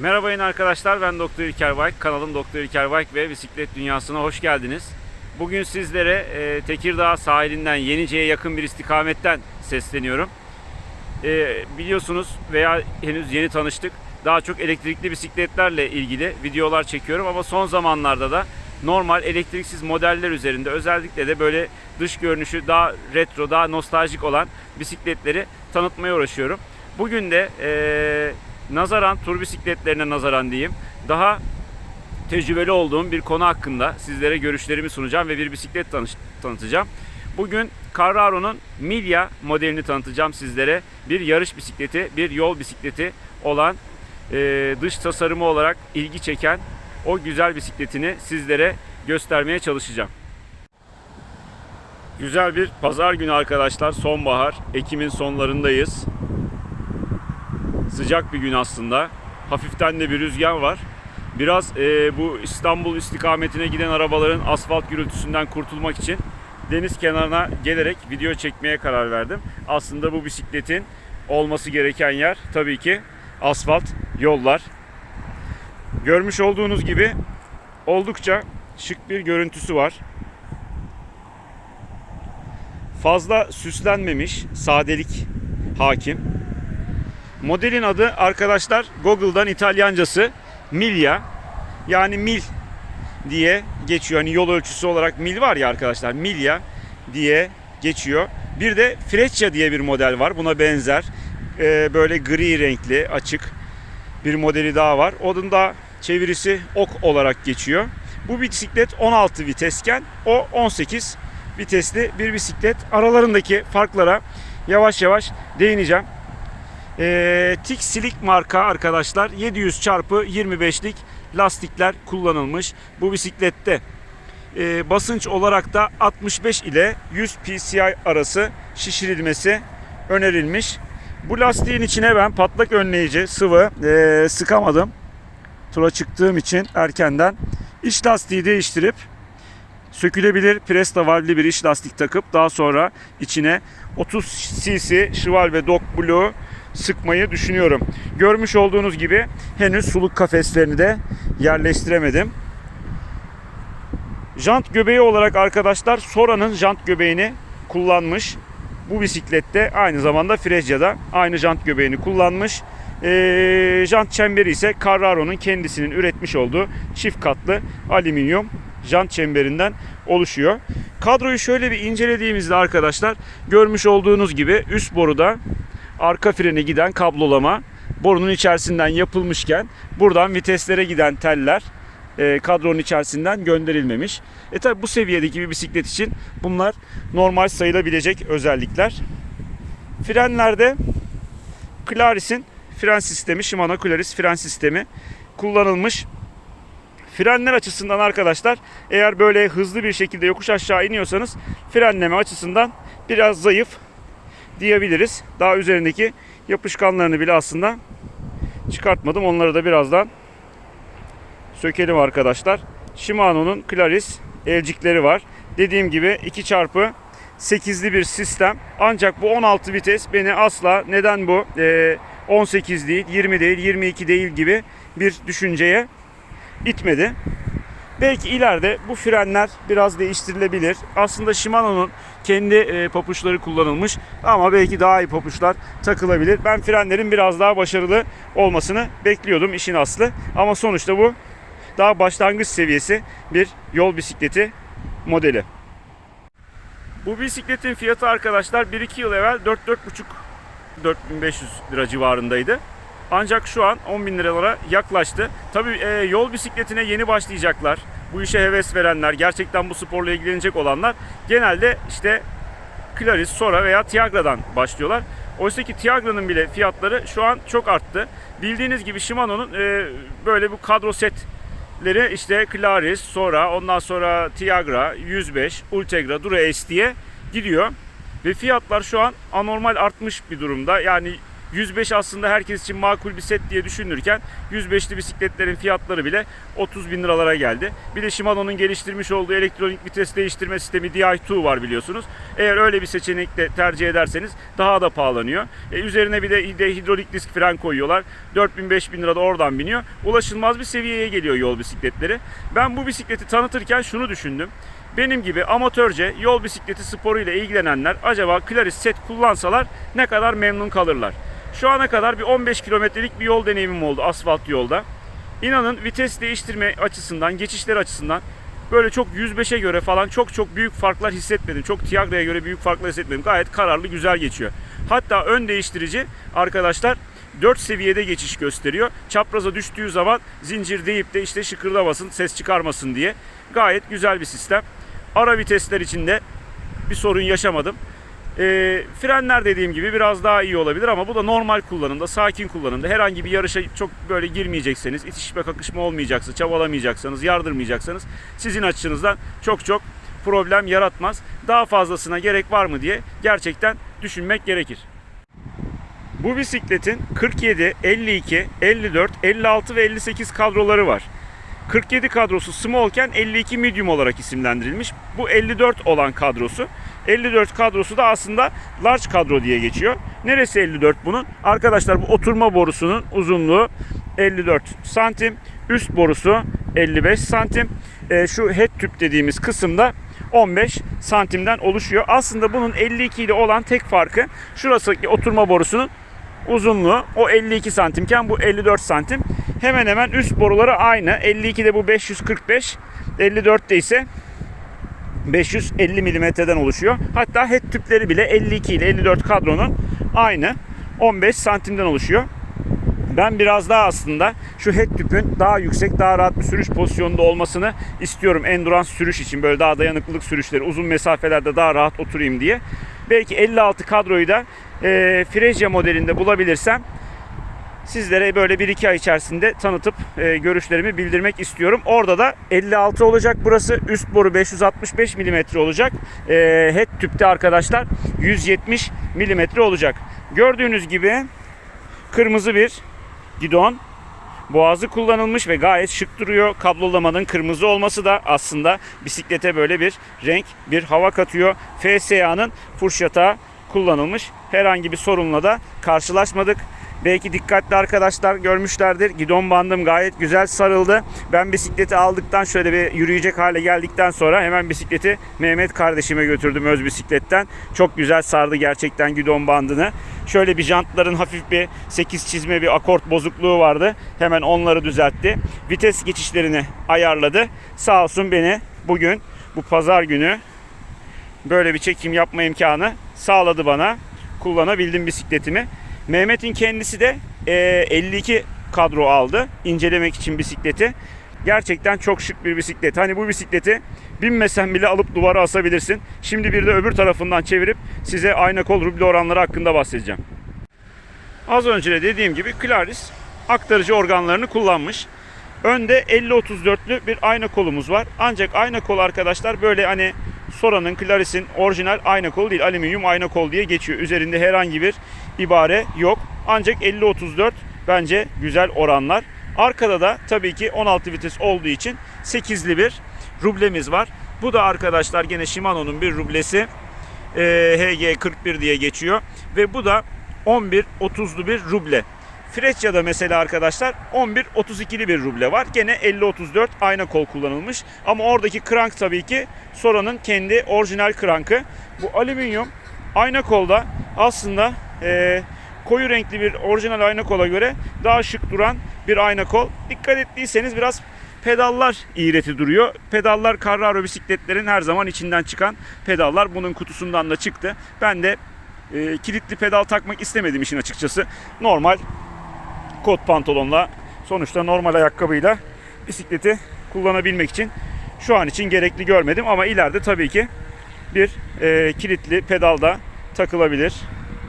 Merhaba yine arkadaşlar ben Doktor İlker Bayk. Kanalım Doktor İlker Bayk ve bisiklet dünyasına hoş geldiniz. Bugün sizlere e, Tekirdağ sahilinden Yenice'ye yakın bir istikametten sesleniyorum. E, biliyorsunuz veya henüz yeni tanıştık. Daha çok elektrikli bisikletlerle ilgili videolar çekiyorum ama son zamanlarda da normal elektriksiz modeller üzerinde özellikle de böyle dış görünüşü daha retro, daha nostaljik olan bisikletleri tanıtmaya uğraşıyorum. Bugün de e, nazaran tur bisikletlerine nazaran diyeyim daha tecrübeli olduğum bir konu hakkında sizlere görüşlerimi sunacağım ve bir bisiklet tanış- tanıtacağım. Bugün Carraro'nun Milia modelini tanıtacağım sizlere. Bir yarış bisikleti, bir yol bisikleti olan e, dış tasarımı olarak ilgi çeken o güzel bisikletini sizlere göstermeye çalışacağım. Güzel bir pazar günü arkadaşlar. Sonbahar. Ekim'in sonlarındayız. Sıcak bir gün aslında. Hafiften de bir rüzgar var. Biraz e, bu İstanbul istikametine giden arabaların asfalt gürültüsünden kurtulmak için deniz kenarına gelerek video çekmeye karar verdim. Aslında bu bisikletin olması gereken yer tabii ki asfalt yollar. Görmüş olduğunuz gibi oldukça şık bir görüntüsü var. Fazla süslenmemiş, sadelik hakim. Modelin adı arkadaşlar Google'dan İtalyancası Milia. Yani mil diye geçiyor. Hani yol ölçüsü olarak mil var ya arkadaşlar. Milia diye geçiyor. Bir de Freccia diye bir model var. Buna benzer. Ee, böyle gri renkli, açık bir modeli daha var. Onun da çevirisi ok olarak geçiyor. Bu bisiklet 16 vitesken o 18 vitesli bir bisiklet. Aralarındaki farklara yavaş yavaş değineceğim. Ee, Tik Slick marka arkadaşlar 700 çarpı 25'lik lastikler kullanılmış bu bisiklette. Ee, basınç olarak da 65 ile 100 psi arası şişirilmesi önerilmiş. Bu lastiğin içine ben patlak önleyici sıvı ee, sıkamadım. Tura çıktığım için erkenden iç lastiği değiştirip sökülebilir Presta valvli bir iç lastik takıp daha sonra içine 30 cc Şival ve Dog Blue sıkmayı düşünüyorum. Görmüş olduğunuz gibi henüz suluk kafeslerini de yerleştiremedim. Jant göbeği olarak arkadaşlar Sora'nın jant göbeğini kullanmış. Bu bisiklette aynı zamanda Frezia'da aynı jant göbeğini kullanmış. Ee, jant çemberi ise Carraro'nun kendisinin üretmiş olduğu çift katlı alüminyum jant çemberinden oluşuyor. Kadroyu şöyle bir incelediğimizde arkadaşlar görmüş olduğunuz gibi üst boruda arka frene giden kablolama borunun içerisinden yapılmışken buradan viteslere giden teller e, kadronun içerisinden gönderilmemiş. E tabi bu seviyedeki bir bisiklet için bunlar normal sayılabilecek özellikler. Frenlerde Claris'in fren sistemi, Shimano Claris fren sistemi kullanılmış. Frenler açısından arkadaşlar eğer böyle hızlı bir şekilde yokuş aşağı iniyorsanız frenleme açısından biraz zayıf diyebiliriz. Daha üzerindeki yapışkanlarını bile aslında çıkartmadım. Onları da birazdan sökelim arkadaşlar. Shimano'nun Claris elcikleri var. Dediğim gibi 2 çarpı 8'li bir sistem. Ancak bu 16 vites beni asla neden bu Ee, 18 değil, 20 değil, 22 değil gibi bir düşünceye itmedi. Belki ileride bu frenler biraz değiştirilebilir. Aslında Shimano'nun kendi e, papuçları kullanılmış ama belki daha iyi papuçlar takılabilir. Ben frenlerin biraz daha başarılı olmasını bekliyordum işin aslı. Ama sonuçta bu daha başlangıç seviyesi bir yol bisikleti modeli. Bu bisikletin fiyatı arkadaşlar 1-2 yıl evvel 4-4,5 4500 lira civarındaydı. Ancak şu an 10 bin liralara yaklaştı. Tabii e, yol bisikletine yeni başlayacaklar. Bu işe heves verenler, gerçekten bu sporla ilgilenecek olanlar genelde işte Claris, Sora veya Tiagra'dan başlıyorlar. Oysa ki Tiagra'nın bile fiyatları şu an çok arttı. Bildiğiniz gibi Shimano'nun e, böyle bu kadro setleri işte Claris, Sora, ondan sonra Tiagra, 105, Ultegra, Dura S diye gidiyor. Ve fiyatlar şu an anormal artmış bir durumda. Yani 105 aslında herkes için makul bir set diye düşünürken 105'li bisikletlerin fiyatları bile 30 bin liralara geldi. Bir de Shimano'nun geliştirmiş olduğu elektronik vites değiştirme sistemi Di2 var biliyorsunuz. Eğer öyle bir seçenek de tercih ederseniz daha da pahalanıyor. E, üzerine bir de, de hidrolik disk fren koyuyorlar. 4000-5000 lira da oradan biniyor. Ulaşılmaz bir seviyeye geliyor yol bisikletleri. Ben bu bisikleti tanıtırken şunu düşündüm. Benim gibi amatörce yol bisikleti sporuyla ilgilenenler acaba Claris set kullansalar ne kadar memnun kalırlar? Şu ana kadar bir 15 kilometrelik bir yol deneyimim oldu asfalt yolda. İnanın vites değiştirme açısından, geçişler açısından böyle çok 105'e göre falan çok çok büyük farklar hissetmedim. Çok Tiagra'ya göre büyük farklar hissetmedim. Gayet kararlı, güzel geçiyor. Hatta ön değiştirici arkadaşlar 4 seviyede geçiş gösteriyor. Çapraza düştüğü zaman zincir deyip de işte şıkırdamasın, ses çıkarmasın diye. Gayet güzel bir sistem. Ara vitesler için de bir sorun yaşamadım. E, frenler dediğim gibi biraz daha iyi olabilir ama bu da normal kullanımda, sakin kullanımda. Herhangi bir yarışa çok böyle girmeyecekseniz, itişme kakışma olmayacaksa, çabalamayacaksanız, yardırmayacaksanız sizin açınızdan çok çok problem yaratmaz. Daha fazlasına gerek var mı diye gerçekten düşünmek gerekir. Bu bisikletin 47, 52, 54, 56 ve 58 kadroları var. 47 kadrosu smallken 52 medium olarak isimlendirilmiş. Bu 54 olan kadrosu. 54 kadrosu da aslında large kadro diye geçiyor. Neresi 54 bunun? Arkadaşlar bu oturma borusunun uzunluğu 54 santim. Üst borusu 55 santim. Ee, şu head tüp dediğimiz kısımda 15 santimden oluşuyor. Aslında bunun 52 ile olan tek farkı şurası oturma borusunun uzunluğu o 52 santimken bu 54 santim. Hemen hemen üst boruları aynı. 52'de bu 545, 54'te ise 550 milimetreden oluşuyor. Hatta head tüpleri bile 52 ile 54 kadronun aynı 15 santimden oluşuyor. Ben biraz daha aslında şu head tüpün daha yüksek, daha rahat bir sürüş pozisyonunda olmasını istiyorum. Endurance sürüş için böyle daha dayanıklılık sürüşleri, uzun mesafelerde daha rahat oturayım diye. Belki 56 kadroyu da e, Frezia modelinde bulabilirsem sizlere böyle 1-2 ay içerisinde tanıtıp e, görüşlerimi bildirmek istiyorum. Orada da 56 olacak burası. Üst boru 565 mm olacak. E, head tüpte arkadaşlar 170 mm olacak. Gördüğünüz gibi kırmızı bir gidon. Boğazı kullanılmış ve gayet şık duruyor. Kablolamanın kırmızı olması da aslında bisiklete böyle bir renk, bir hava katıyor. FSA'nın furşata kullanılmış. Herhangi bir sorunla da karşılaşmadık. Belki dikkatli arkadaşlar görmüşlerdir. Gidon bandım gayet güzel sarıldı. Ben bisikleti aldıktan şöyle bir yürüyecek hale geldikten sonra hemen bisikleti Mehmet kardeşime götürdüm öz bisikletten. Çok güzel sardı gerçekten gidon bandını. Şöyle bir jantların hafif bir 8 çizme bir akort bozukluğu vardı. Hemen onları düzeltti. Vites geçişlerini ayarladı. Sağ olsun beni bugün bu pazar günü böyle bir çekim yapma imkanı sağladı bana. Kullanabildim bisikletimi. Mehmet'in kendisi de e, 52 kadro aldı incelemek için bisikleti. Gerçekten çok şık bir bisiklet. Hani bu bisikleti binmesen bile alıp duvara asabilirsin. Şimdi bir de öbür tarafından çevirip size ayna kol ruble oranları hakkında bahsedeceğim. Az önce de dediğim gibi Claris aktarıcı organlarını kullanmış. Önde 50-34'lü bir ayna kolumuz var. Ancak ayna kol arkadaşlar böyle hani Sora'nın, Claris'in orijinal ayna kolu değil. Alüminyum ayna kol diye geçiyor. Üzerinde herhangi bir ibare yok. Ancak 50-34 bence güzel oranlar. Arkada da tabii ki 16 vites olduğu için 8'li bir rublemiz var. Bu da arkadaşlar gene Shimano'nun bir rublesi. Ee, HG41 diye geçiyor. Ve bu da 11-30'lu bir ruble. Freccia'da mesela arkadaşlar 11-32'li bir ruble var. Gene 50-34 ayna kol kullanılmış. Ama oradaki krank tabii ki Sora'nın kendi orijinal krankı. Bu alüminyum ayna kolda aslında e, koyu renkli bir orijinal ayna kola göre daha şık duran bir ayna kol. Dikkat ettiyseniz biraz pedallar iğreti duruyor. Pedallar Carraro bisikletlerin her zaman içinden çıkan pedallar. Bunun kutusundan da çıktı. Ben de e, kilitli pedal takmak istemedim işin açıkçası. Normal kot pantolonla sonuçta normal ayakkabıyla bisikleti kullanabilmek için şu an için gerekli görmedim ama ileride tabii ki bir e, kilitli pedal da takılabilir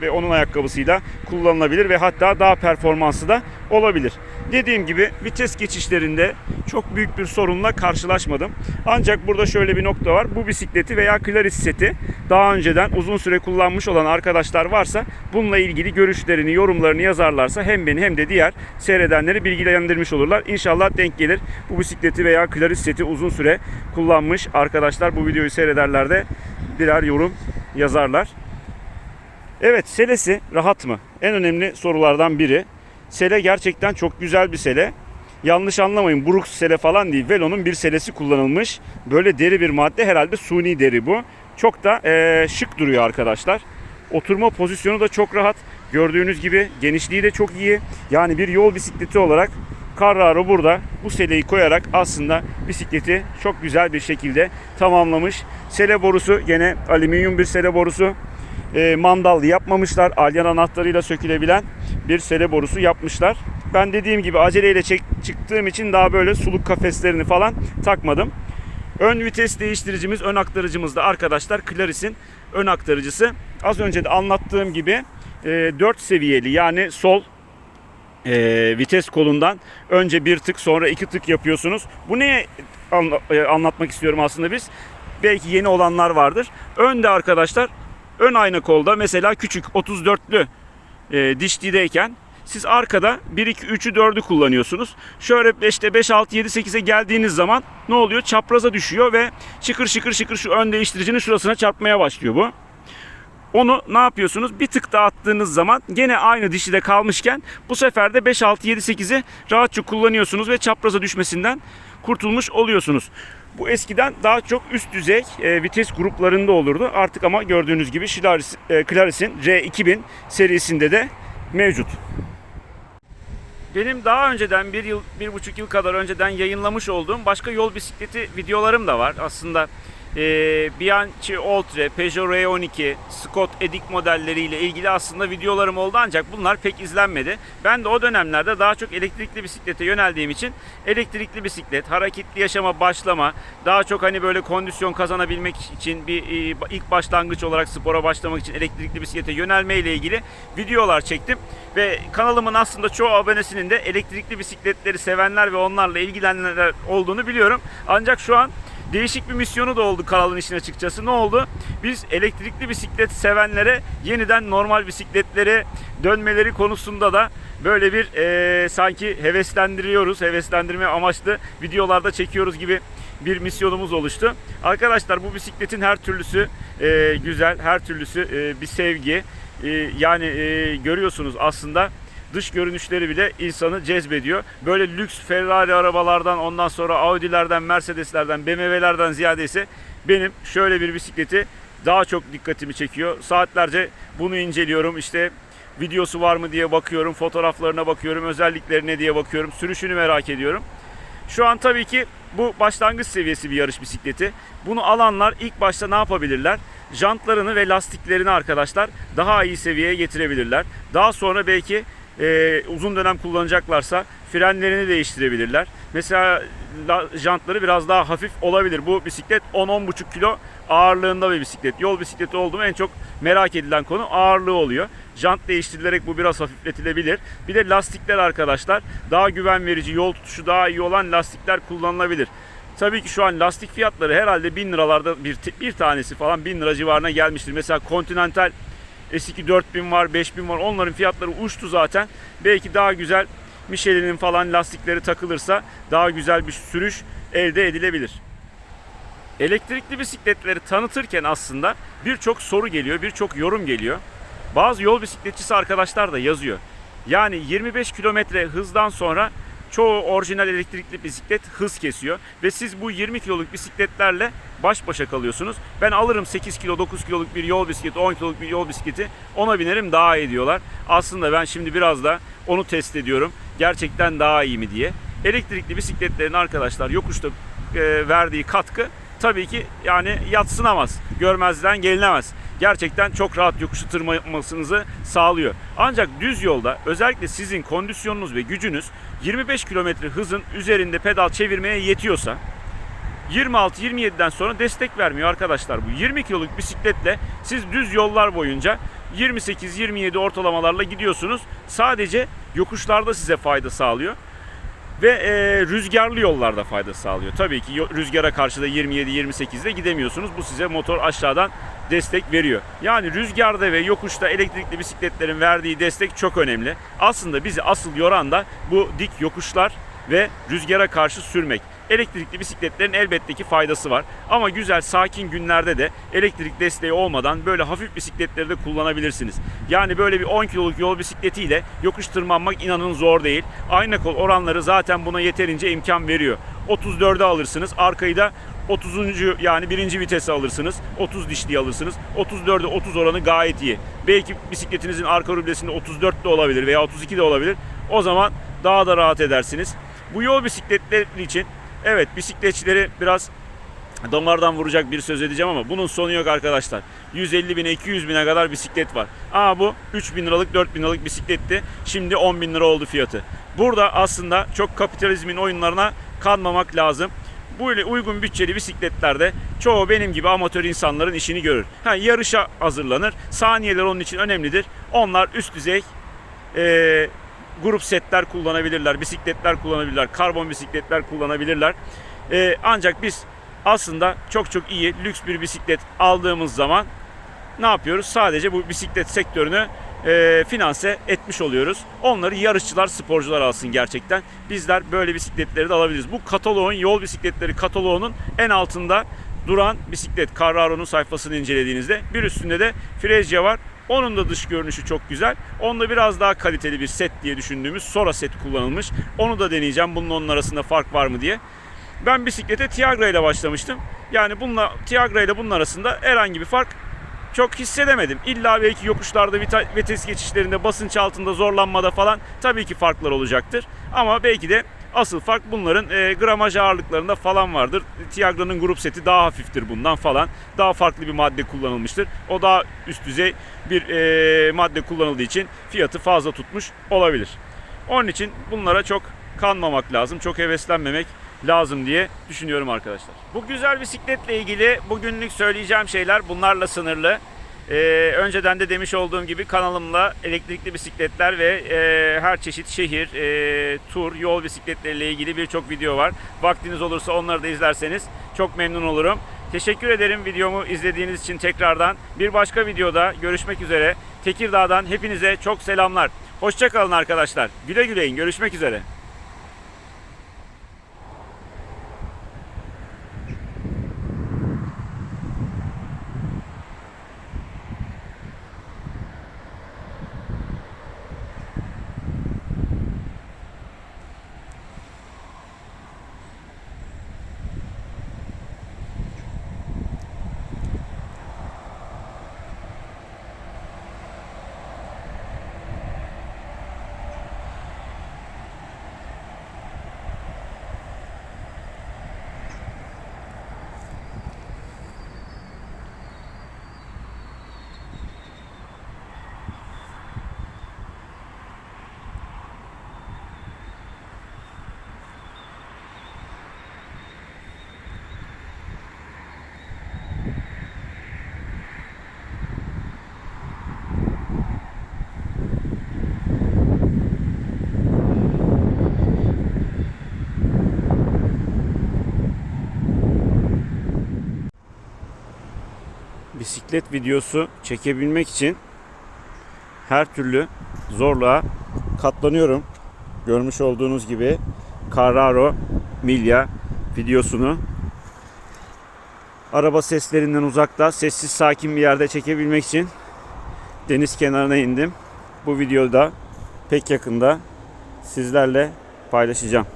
ve onun ayakkabısıyla kullanılabilir ve hatta daha performanslı da olabilir. Dediğim gibi vites geçişlerinde çok büyük bir sorunla karşılaşmadım. Ancak burada şöyle bir nokta var. Bu bisikleti veya Claris seti daha önceden uzun süre kullanmış olan arkadaşlar varsa bununla ilgili görüşlerini, yorumlarını yazarlarsa hem beni hem de diğer seyredenleri bilgilendirmiş olurlar. İnşallah denk gelir. Bu bisikleti veya Claris seti uzun süre kullanmış arkadaşlar bu videoyu seyrederler de birer yorum yazarlar. Evet selesi rahat mı? En önemli sorulardan biri. Sele gerçekten çok güzel bir sele. Yanlış anlamayın Brooks sele falan değil. Velo'nun bir selesi kullanılmış. Böyle deri bir madde herhalde suni deri bu. Çok da eee, şık duruyor arkadaşlar. Oturma pozisyonu da çok rahat. Gördüğünüz gibi genişliği de çok iyi. Yani bir yol bisikleti olarak Carraro burada bu seleyi koyarak aslında bisikleti çok güzel bir şekilde tamamlamış. Sele borusu gene alüminyum bir sele borusu. E, mandallı yapmamışlar. Alyan anahtarıyla sökülebilen bir sele borusu yapmışlar. Ben dediğim gibi aceleyle çek, çıktığım için daha böyle suluk kafeslerini falan takmadım. Ön vites değiştiricimiz, ön aktarıcımız da arkadaşlar Claris'in ön aktarıcısı. Az önce de anlattığım gibi 4 seviyeli yani sol e, vites kolundan önce bir tık sonra iki tık yapıyorsunuz. Bu neye anla- e, anlatmak istiyorum aslında biz? Belki yeni olanlar vardır. Önde arkadaşlar ön ayna kolda mesela küçük 34'lü e, dişlideyken siz arkada 1 2 3'ü 4'ü kullanıyorsunuz. Şöyle işte 5 6 7 8'e geldiğiniz zaman ne oluyor? Çapraza düşüyor ve şıkır şıkır şıkır şu ön değiştiricinin şurasına çarpmaya başlıyor bu. Onu ne yapıyorsunuz? Bir tık daha attığınız zaman gene aynı dişide kalmışken bu sefer de 5, 6, 7, 8'i rahatça kullanıyorsunuz ve çapraza düşmesinden kurtulmuş oluyorsunuz. Bu eskiden daha çok üst düzey e, vites gruplarında olurdu. Artık ama gördüğünüz gibi Claris, e, Claris'in R2000 serisinde de mevcut. Benim daha önceden bir yıl, bir buçuk yıl kadar önceden yayınlamış olduğum başka yol bisikleti videolarım da var. Aslında e, Bianchi Oltre, Peugeot R12, Scott Edic modelleriyle ilgili aslında videolarım oldu ancak bunlar pek izlenmedi. Ben de o dönemlerde daha çok elektrikli bisiklete yöneldiğim için elektrikli bisiklet, hareketli yaşama başlama, daha çok hani böyle kondisyon kazanabilmek için bir e, ilk başlangıç olarak spora başlamak için elektrikli bisiklete yönelme ile ilgili videolar çektim ve kanalımın aslında çoğu abonesinin de elektrikli bisikletleri sevenler ve onlarla ilgilenenler olduğunu biliyorum. Ancak şu an değişik bir misyonu da oldu kanalın işin açıkçası. Ne oldu? Biz elektrikli bisiklet sevenlere yeniden normal bisikletlere dönmeleri konusunda da böyle bir e, sanki heveslendiriyoruz. Heveslendirme amaçlı videolarda çekiyoruz gibi bir misyonumuz oluştu. Arkadaşlar bu bisikletin her türlüsü e, güzel, her türlüsü e, bir sevgi. E, yani e, görüyorsunuz aslında dış görünüşleri bile insanı cezbediyor. Böyle lüks Ferrari arabalardan ondan sonra Audi'lerden, Mercedes'lerden, BMW'lerden ziyade ise benim şöyle bir bisikleti daha çok dikkatimi çekiyor. Saatlerce bunu inceliyorum. İşte videosu var mı diye bakıyorum, fotoğraflarına bakıyorum, özelliklerine diye bakıyorum, sürüşünü merak ediyorum. Şu an tabii ki bu başlangıç seviyesi bir yarış bisikleti. Bunu alanlar ilk başta ne yapabilirler? Jantlarını ve lastiklerini arkadaşlar daha iyi seviyeye getirebilirler. Daha sonra belki e, uzun dönem kullanacaklarsa frenlerini değiştirebilirler. Mesela la, jantları biraz daha hafif olabilir. Bu bisiklet 10-10,5 kilo ağırlığında bir bisiklet. Yol bisikleti oldu en çok merak edilen konu ağırlığı oluyor. Jant değiştirilerek bu biraz hafifletilebilir. Bir de lastikler arkadaşlar daha güven verici, yol tutuşu daha iyi olan lastikler kullanılabilir. Tabii ki şu an lastik fiyatları herhalde 1000 liralarda bir, bir tanesi falan 1000 lira civarına gelmiştir. Mesela Continental S2 4000 var, 5000 var. Onların fiyatları uçtu zaten. Belki daha güzel Michelin'in falan lastikleri takılırsa daha güzel bir sürüş elde edilebilir. Elektrikli bisikletleri tanıtırken aslında birçok soru geliyor, birçok yorum geliyor. Bazı yol bisikletçisi arkadaşlar da yazıyor. Yani 25 kilometre hızdan sonra çoğu orijinal elektrikli bisiklet hız kesiyor. Ve siz bu 20 kiloluk bisikletlerle baş başa kalıyorsunuz. Ben alırım 8 kilo 9 kiloluk bir yol bisikleti 10 kiloluk bir yol bisikleti ona binerim daha iyi diyorlar. Aslında ben şimdi biraz da onu test ediyorum. Gerçekten daha iyi mi diye. Elektrikli bisikletlerin arkadaşlar yokuşta e, verdiği katkı tabii ki yani yatsınamaz. Görmezden gelinemez. Gerçekten çok rahat yokuşu tırmanmasınızı sağlıyor. Ancak düz yolda özellikle sizin kondisyonunuz ve gücünüz 25 km hızın üzerinde pedal çevirmeye yetiyorsa 26-27'den sonra destek vermiyor arkadaşlar bu. 20 kiloluk bisikletle siz düz yollar boyunca 28-27 ortalamalarla gidiyorsunuz. Sadece yokuşlarda size fayda sağlıyor. Ve e, rüzgarlı yollarda fayda sağlıyor. Tabii ki rüzgara karşı da 27-28'de gidemiyorsunuz. Bu size motor aşağıdan destek veriyor. Yani rüzgarda ve yokuşta elektrikli bisikletlerin verdiği destek çok önemli. Aslında bizi asıl yoran da bu dik yokuşlar ve rüzgara karşı sürmek. Elektrikli bisikletlerin elbette ki faydası var. Ama güzel sakin günlerde de elektrik desteği olmadan böyle hafif bisikletleri de kullanabilirsiniz. Yani böyle bir 10 kiloluk yol bisikletiyle yokuş tırmanmak inanın zor değil. Ayna kol oranları zaten buna yeterince imkan veriyor. 34'e alırsınız. Arkayı da 30. yani birinci vitese alırsınız. 30 dişliği alırsınız. 34'e 30 oranı gayet iyi. Belki bisikletinizin arka rüblesinde 34 de olabilir veya 32 de olabilir. O zaman daha da rahat edersiniz. Bu yol bisikletleri için evet bisikletçileri biraz damardan vuracak bir söz edeceğim ama bunun sonu yok arkadaşlar. 150 bine 200 bine kadar bisiklet var. Aa bu 3 bin liralık 4 bin liralık bisikletti. Şimdi 10 bin lira oldu fiyatı. Burada aslında çok kapitalizmin oyunlarına kanmamak lazım. Böyle uygun bütçeli bisikletlerde çoğu benim gibi amatör insanların işini görür. Ha, yarışa hazırlanır. Saniyeler onun için önemlidir. Onlar üst düzey e, grup setler kullanabilirler, bisikletler kullanabilirler, karbon bisikletler kullanabilirler. E, ancak biz aslında çok çok iyi lüks bir bisiklet aldığımız zaman ne yapıyoruz? Sadece bu bisiklet sektörünü e, finanse etmiş oluyoruz. Onları yarışçılar, sporcular alsın gerçekten. Bizler böyle bisikletleri de alabiliriz. Bu kataloğun, yol bisikletleri kataloğunun en altında duran bisiklet Carraro'nun sayfasını incelediğinizde bir üstünde de Frezia var. Onun da dış görünüşü çok güzel. Onda biraz daha kaliteli bir set diye düşündüğümüz Sora set kullanılmış. Onu da deneyeceğim. Bunun onun arasında fark var mı diye. Ben bisiklete Tiagra ile başlamıştım. Yani bununla Tiagra ile bunun arasında herhangi bir fark çok hissedemedim. İlla belki yokuşlarda vites geçişlerinde basınç altında zorlanmada falan tabii ki farklar olacaktır. Ama belki de asıl fark bunların e, gramaj ağırlıklarında falan vardır. Tiagra'nın grup seti daha hafiftir bundan falan. Daha farklı bir madde kullanılmıştır. O daha üst düzey bir e, madde kullanıldığı için fiyatı fazla tutmuş olabilir. Onun için bunlara çok kanmamak lazım. Çok heveslenmemek lazım diye düşünüyorum arkadaşlar. Bu güzel bisikletle ilgili bugünlük söyleyeceğim şeyler bunlarla sınırlı. Ee, önceden de demiş olduğum gibi kanalımla elektrikli bisikletler ve e, her çeşit şehir, e, tur, yol bisikletleriyle ilgili birçok video var. Vaktiniz olursa onları da izlerseniz çok memnun olurum. Teşekkür ederim videomu izlediğiniz için tekrardan. Bir başka videoda görüşmek üzere. Tekirdağ'dan hepinize çok selamlar. Hoşçakalın arkadaşlar. Güle güleyin. Görüşmek üzere. Bisiklet videosu çekebilmek için her türlü zorluğa katlanıyorum. Görmüş olduğunuz gibi Carraro Miglia videosunu araba seslerinden uzakta sessiz sakin bir yerde çekebilmek için deniz kenarına indim. Bu videoda pek yakında sizlerle paylaşacağım.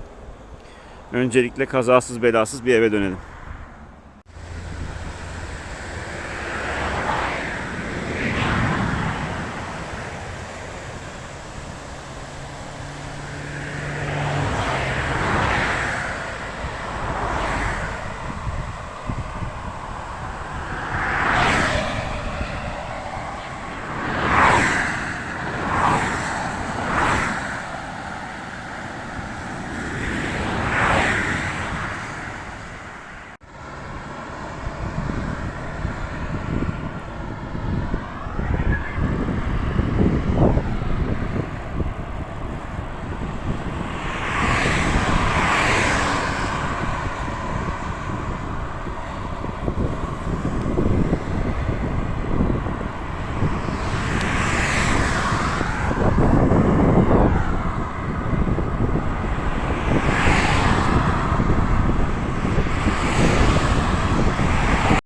Öncelikle kazasız belasız bir eve dönelim.